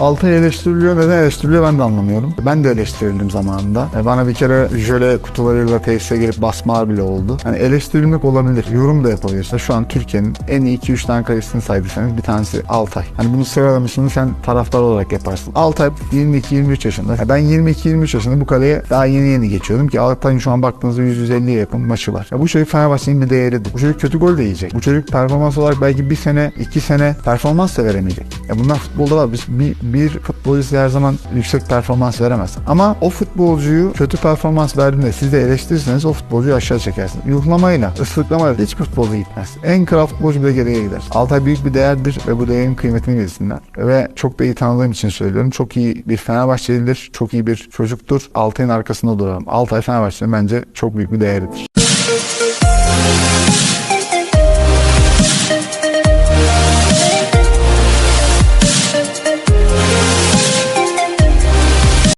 Altay eleştiriliyor. Neden eleştiriliyor ben de anlamıyorum. Ben de eleştirildim zamanında. E, Bana bir kere jöle kutularıyla tesise gelip basmalar bile oldu. Hani eleştirilmek olabilir. Yorum da yapabilirsin. Şu an Türkiye'nin en iyi 2-3 tane kalesini saydıysanız bir tanesi Altay. Hani bunu sıralamasını sen taraftar olarak yaparsın. Altay 22-23 yaşında. Ya Ben 22-23 yaşında bu kaleye daha yeni yeni geçiyordum ki Altay'ın şu an baktığınızda 150'ye yakın maçı var. Ya bu çocuk Fenerbahçe'nin bir değeridir. Bu çocuk kötü gol de yiyecek. Bu çocuk performans olarak belki bir sene, iki sene performans da veremeyecek. Ya bunlar futbolda var. Biz bir, bir futbolcu her zaman yüksek performans veremez. Ama o futbolcuyu kötü performans verdiğinde siz de eleştirirseniz o futbolcuyu aşağı çekersiniz. Yuhlamayla, ıslıklamayla hiçbir futbolcu gitmez. En kral futbolcu bile geriye gider. Altay büyük bir değerdir ve bu değerin kıymetini bilsinler. Ve çok da iyi tanıdığım için söylüyorum. Çok iyi bir Fenerbahçelidir. Çok iyi bir çocuktur. Altay'ın arkasında duralım. Altay Fenerbahçe'nin bence çok büyük bir değeridir.